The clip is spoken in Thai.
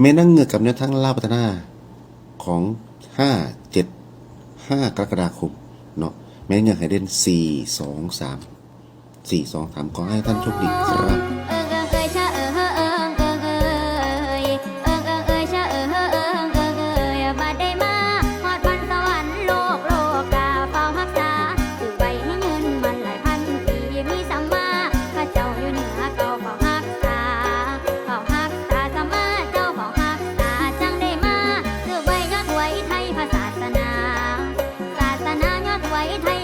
เมนั่งเงือกกับแนวทั้งลาพัฒนาของห้าเจ็ดห้ากรกฎาคมเนาะแม่เงือกให้เด่นสี่สองสามสี่สองสามขอให้ท่านโชคดีครับ 哎。